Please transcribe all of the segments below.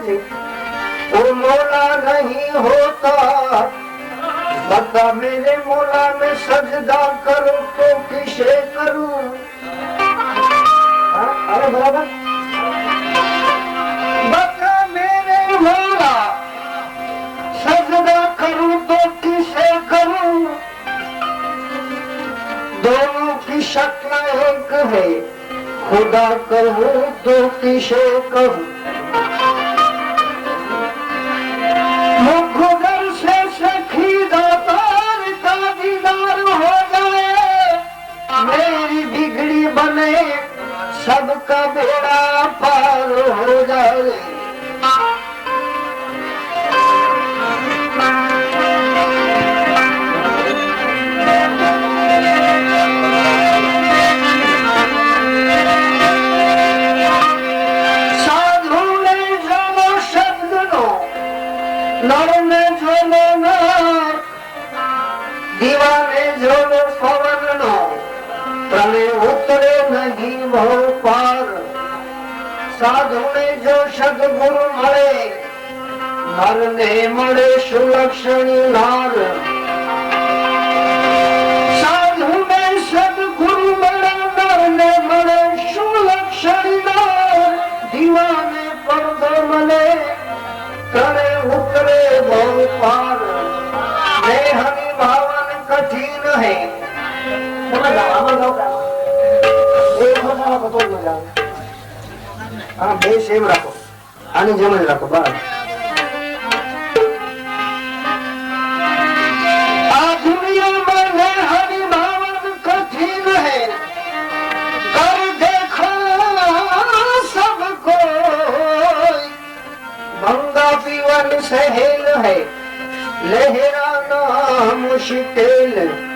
वो मौला नहीं होता। बता मेरे मौला में सजदा करूं तो किसे करूं? बता मेरे मौला सजदा करूं तो किसे करूं? दोनों की शक्ल एक है खुदा कहूं तो किसे कहूं દીવાને જોનો પવનનો તને ઉતરે નહીં ભવ પાર. સાધુ ને જો સદગુરુ મળે નર મળે સુલક્ષણી નાર રાખો તો જ મજા આવે. હા, બે સેમ રાખો. આની જેમ જ રાખો બરાબર સહેલ હૈ. લહેરાના મુશ્કેલ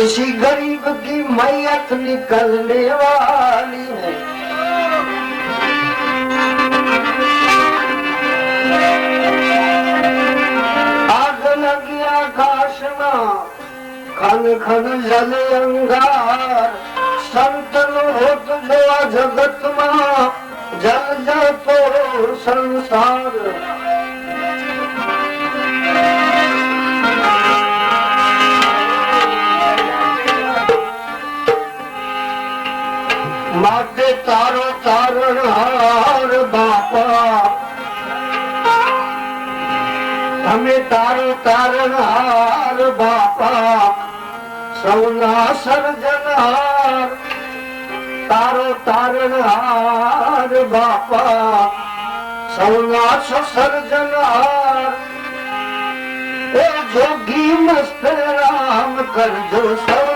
किसी गरीब की मैयत निकलने वाली है आग लगी आकाश में खन खन जल अंगार संतन होत जो आ जगत में जल जातो संसार માટે તારો તારણ હાર બાપા. અમે તારો તારણ હાર બાપા. સૌના સર્જનહાર તારો તારણ હાર બાપા. સૌના સર્જનહાર એ જોગી મસ્ત રામ કરજો સૌનો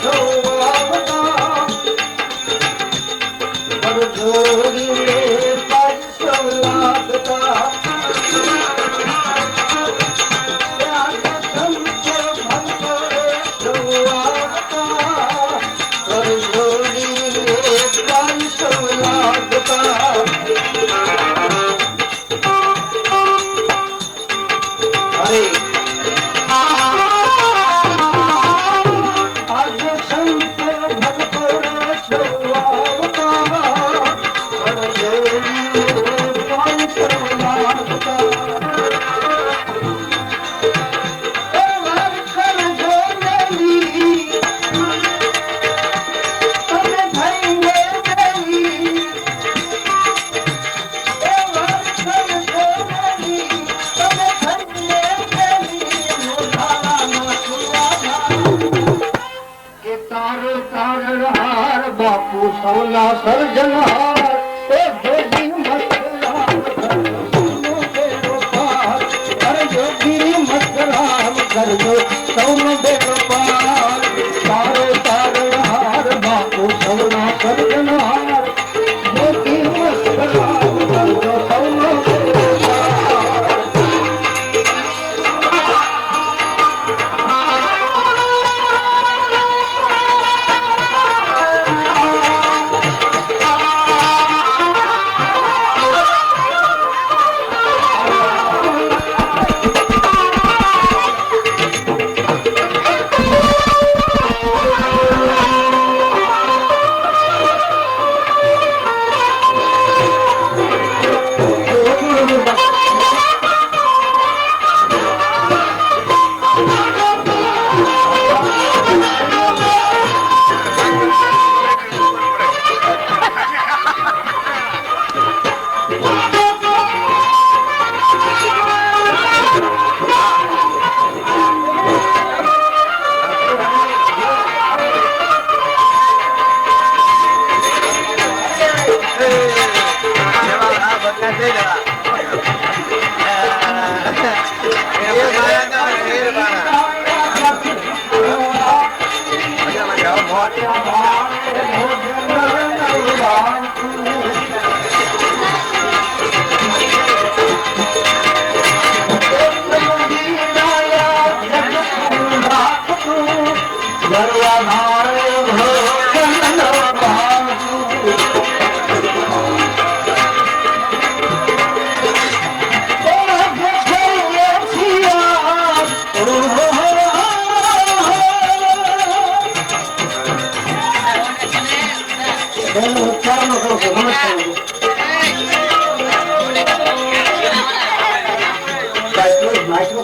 Oh. सोला सर्जन हा માઇક્રો